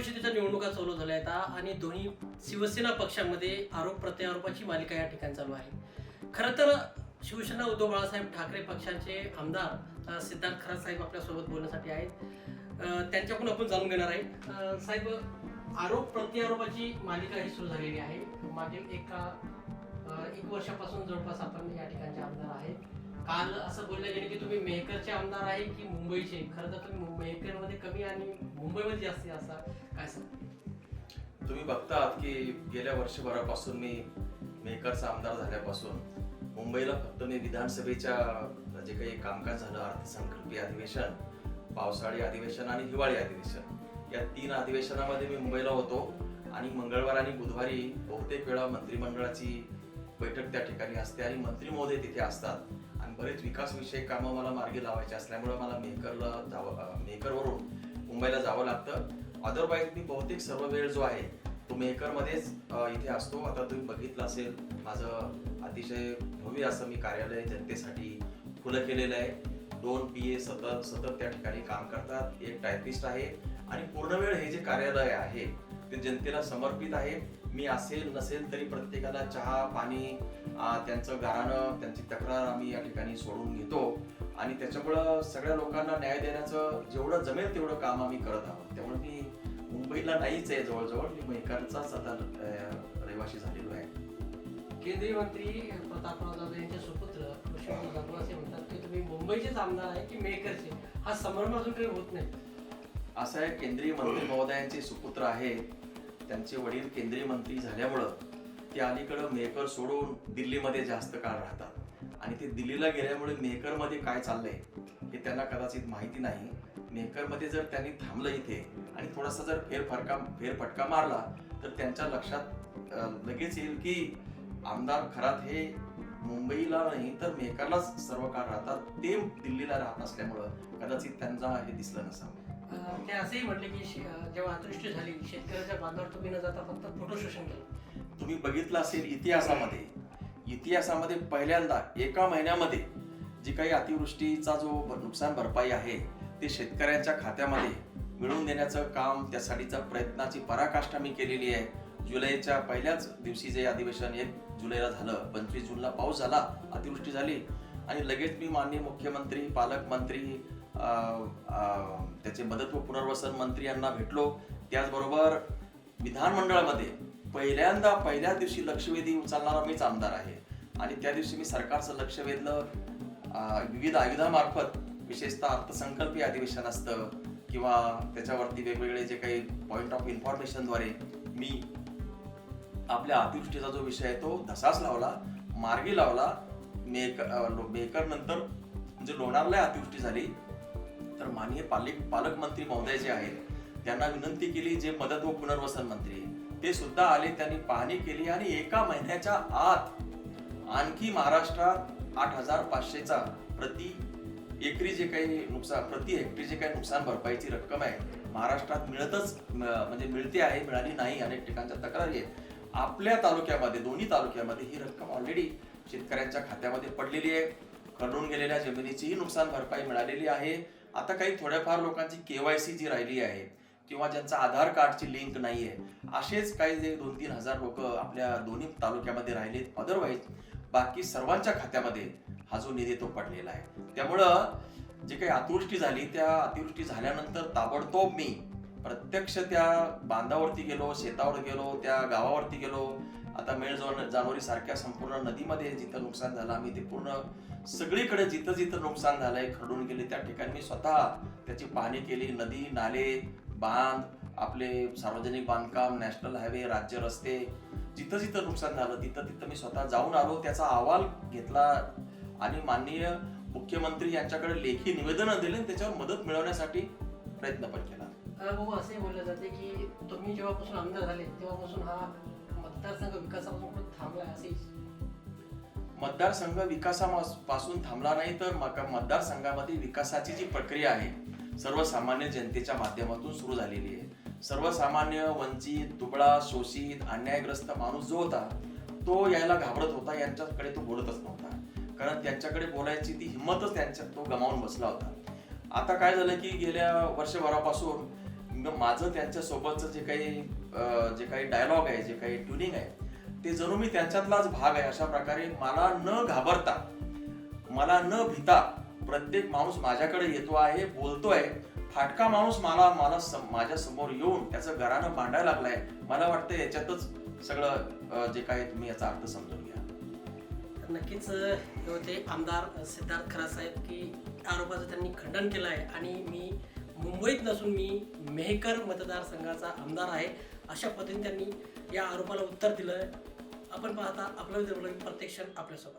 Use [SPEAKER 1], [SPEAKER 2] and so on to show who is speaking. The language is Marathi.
[SPEAKER 1] परिषदेच्या निवडणुका चालू झाल्या आहेत. आणि दोन्ही शिवसेना पक्षांमध्ये आरोप प्रत्यारोपाची मालिका या ठिकाणी चालू आहे. खरं तर शिवसेना उद्धव बाळासाहेब ठाकरे पक्षाचे आमदार सिद्धार्थ खरात साहेब आपल्यासोबत बोलण्यासाठी आहेत. त्यांच्याकडून आपण जाणून घेणार आहे. साहेब आरोप प्रत्यारोपाची मालिका ही सुरू झालेली आहे. मागील एका एक वर्षापासून जवळपास आपण या ठिकाणचे आमदार आहेत. काल असं बोललं गेलं की तुम्ही मेहकरचे आमदार आहे की मुंबईचे? खरं तर तुम्ही मेहकरमध्ये कमी आणि मुंबईमध्ये जास्त असा काय सांग
[SPEAKER 2] तुम्ही बघतात की गेल्या वर्षभरापासून मी मेकरचा आमदार झाल्यापासून मुंबईला फक्त मी विधानसभेच्या जे काही कामकाज झालं अर्थसंकल्पीय अधिवेशन पावसाळी अधिवेशन आणि हिवाळी अधिवेशन. या तीन अधिवेशनामध्ये मी मुंबईला होतो आणि मंगळवार आणि बुधवारी बहुतेक वेळा मंत्रिमंडळाची बैठक त्या ठिकाणी असते आणि मंत्री महोदय तिथे असतात. बरेच विकासविषयक कामं मला मार्गी लावायची असल्यामुळे मला मेकरला जावं अं, मेकरवरून मुंबईला जावं लागतं. अदरवाईज मी बहुतेक सर्व वेळ जो आहे तो मेकरमध्येच इथे असतो. आता तुम्ही बघितलं असेल माझं अतिशय भव्य असं मी कार्यालय जनतेसाठी खुलं केलेलं आहे. दोन पी ए सतत सतत त्या ठिकाणी काम करतात. एक टायपिस्ट आहे. आणि पूर्ण वेळ हे जे कार्यालय आहे ते जनतेला समर्पित आहे. मी असेल नसेल तरी प्रत्येकाला चहा पाणी त्यांचं गाराणं त्यांची तक्रार आम्ही या ठिकाणी सोडून घेतो. आणि त्याच्यामुळं सगळ्या लोकांना न्याय देण्याचं जेवढं जमेल तेवढं काम आम्ही करत आहोत. त्यामुळे मी मुंबईला नाहीच आहे जवळजवळ. मी मेहकरचाच आता रहिवाशी रहिवासी झालेलो आहे.
[SPEAKER 1] केंद्रीय मंत्री प्रतापराव जाधव यांचे सुपुत्र कृष्ण जाधव असे म्हणतात की तुम्ही मुंबईचेच आमदार आहे की मेकरचे हा समर्म अजून काही होत नाही.
[SPEAKER 2] असं आहे केंद्रीय मंत्री महोदयांचे सुपुत्र आहेत. त्यांचे वडील केंद्रीय मंत्री झाल्यामुळं ते अलीकडं मेहकर सोडून दिल्लीमध्ये जास्त काळ राहतात. आणि ते दिल्लीला गेल्यामुळे मेहकरमध्ये काय चाललंय हे त्यांना कदाचित माहिती नाही. मेहकरमध्ये जर त्यांनी थांबलं इथे आणि थोडासा जर फेरफरका फेरफटका मारला तर त्यांच्या लक्षात लगेच येईल की आमदार खरात हे मुंबईला नाही तर मेहकरलाच सर्व काळ राहतात. ते दिल्लीला राहत असल्यामुळं कदाचित त्यांना हे दिसलं नसावं.
[SPEAKER 1] ते असंही म्हटले की जेव्हा अतृष्टी झाली शेतकऱ्याच्या बांधावर तुम्ही न जाता फक्त फोटो शोषण केलं.
[SPEAKER 2] तुम्ही बघितलं असेल इतिहासामध्ये इतिहासामध्ये पहिल्यांदा एका महिन्यामध्ये जी काही अतिवृष्टीचा जो नुकसान भरपाई आहे ते शेतकऱ्यांच्या खात्यामध्ये मिळवून देण्याचं काम त्यासाठीचा प्रयत्नाची पराकाष्ठा मी केलेली आहे. जुलैच्या पहिल्याच दिवशी जे अधिवेशन एक जुलैला झालं पंचवीस जूनला पाऊस झाला अतिवृष्टी झाली. आणि लगेच मी माननीय मुख्यमंत्री पालकमंत्री त्याचे मदत व पुनर्वसन मंत्री यांना भेटलो. त्याचबरोबर विधानमंडळामध्ये पहिल्यांदा पहिल्या दिवशी लक्षवेधी उचलणारा मीच आमदार आहे. आणि त्या दिवशी मी सरकारचं लक्ष वेधलं. विविध आयुधामार्फत विशेषतः अर्थसंकल्पीय अधिवेशन असतं किंवा त्याच्यावरती वेगवेगळे जे काही पॉईंट ऑफ इन्फॉर्मेशनद्वारे मी आपल्या अतिवृष्टीचा जो विषय आहे तो तसाच लावला मार्गी लावला. मेक मेकर नंतर म्हणजे लोणारला अतिवृष्टी झाली तर माननीय पालक पालकमंत्री महोदय जे आहेत त्यांना विनंती केली जे मदत व पुनर्वसन मंत्री. ते सुद्धा आले त्यांनी पाहणी केली आणि एका महिन्याच्या आत आणखी महाराष्ट्रात आठ हजार पाचशेचा प्रति एकरी जे काही नुकसान प्रति हेक्टरी जे काही नुकसान भरपाईची रक्कम आहे महाराष्ट्रात मिळतच म्हणजे मिळते आहे मिळाली नाही अनेक ठिकाणच्या तक्रारी आहेत. आपल्या तालुक्यामध्ये दोन्ही तालुक्यामध्ये ही रक्कम ऑलरेडी शेतकऱ्यांच्या खात्यामध्ये पडलेली आहे. खरडून गेलेल्या जमिनीचीही नुकसान भरपाई मिळालेली आहे. आता काही थोड्याफार लोकांची केवायसी जी राहिली आहे किंवा ज्यांचा आधार कार्डची लिंक नाही आहे असेच काही जे दोन तीन हजार लोक आपल्या दोन्ही तालुक्यामध्ये राहिलेत. अदरवाईज बाकी सर्वांच्या खात्यामध्ये हा जो निधी तो पडलेला आहे. त्यामुळं जे काही अतिवृष्टी झाली त्या अतिवृष्टी झाल्यानंतर ताबडतोब मी प्रत्यक्ष त्या बांधावरती गेलो शेतावर गेलो त्या गावावरती गेलो आता मेळ जाणवरी सारख्या संपूर्ण नदीमध्ये जिथं नुकसान झालं आम्ही ते पूर्ण सगळीकडे जिथं जिथं नुकसान झालंय खरडून गेले त्या ठिकाणी. मी स्वतः त्याची पाहणी केली. नदी नाले बांध आपले सार्वजनिक बांधकाम नॅशनल हायवे राज्य रस्ते जिथं जिथं नुकसान झालं तिथं तिथं मी स्वतः जाऊन आलो. त्याचा अहवाल घेतला आणि माननीय मुख्यमंत्री यांच्याकडे लेखी निवेदन दिले आणि त्याच्यावर मदत मिळवण्यासाठी प्रयत्न पण केला.
[SPEAKER 1] भाऊ असे बोलले जाते की तुम्ही जेव्हापासून आमदार झाले तेव्हापासून हा मतदारसंघ विकासापासून थांबला असे.
[SPEAKER 2] मतदारसंघ विकासापासून थांबला नाही तर मका- मतदारसंघामध्ये विकासाची जी प्रक्रिया आहे सर्वसामान्य जनतेच्या माध्यमातून सुरू झालेली आहे. सर्वसामान्य वंचित दुबळा शोषित अन्यायग्रस्त माणूस जो होता तो यायला घाबरत होता यांच्याकडे तो बोलतच नव्हता. कारण त्यांच्याकडे बोलायची ती हिंमतच त्यांच्या तो गमावून बसला होता. आता काय झालं की गेल्या वर्षभरापासून माझं त्यांच्या सोबतचं जे काही जे काही डायलॉग आहे जे काही ट्युनिंग आहे ते जणू मी त्यांच्यातलाच भाग आहे. अशा प्रकारे मला न घाबरता मला न भिता प्रत्येक माणूस माझ्याकडे येतो आहे बोलतोय. फाटका माणूस मला मला माझ्यासमोर येऊन त्याचं घरानं भांडायला लागलाय. मला वाटतं याच्यातच सगळं जे काही तुम्ही याचा अर्थ समजून घ्या.
[SPEAKER 1] तर नक्कीच अ, होते आमदार सिद्धार्थ खरा साहेब की आरोपाचं त्यांनी खंडन केलं आहे आणि मी मुंबईत नसून मी मेहकर मतदारसंघाचा आमदार आहे. अशा पद्धतीने त्यांनी या आरोपाला उत्तर दिलं आपण पाहता आपलं प्रत्यक्ष आपल्यासोबत.